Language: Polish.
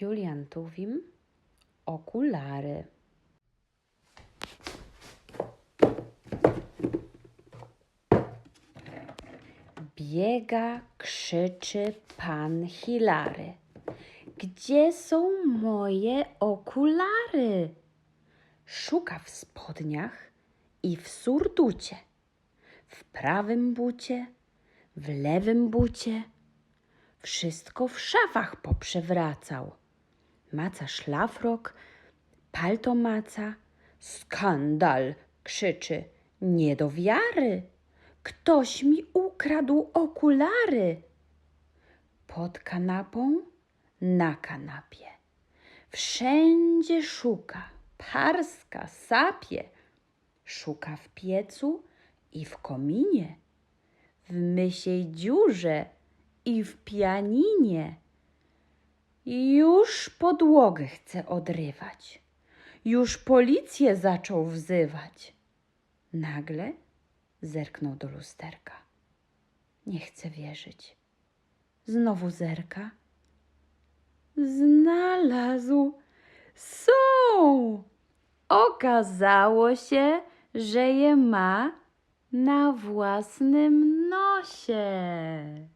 Julian Tuwim, okulary. Biega, krzyczy pan Hilary. Gdzie są moje okulary? Szuka w spodniach i w surducie, w prawym bucie, w lewym bucie. Wszystko w szafach poprzewracał. Maca szlafrok, palto maca. Skandal! krzyczy. Nie do wiary! Ktoś mi ukradł okulary. Pod kanapą, na kanapie. Wszędzie szuka, parska, sapie. Szuka w piecu i w kominie, w mysiej dziurze i w pianinie. Już podłogę chce odrywać. Już policję zaczął wzywać. Nagle zerknął do lusterka. Nie chce wierzyć. Znowu zerka. Znalazł. Są! Okazało się, że je ma na własnym nosie.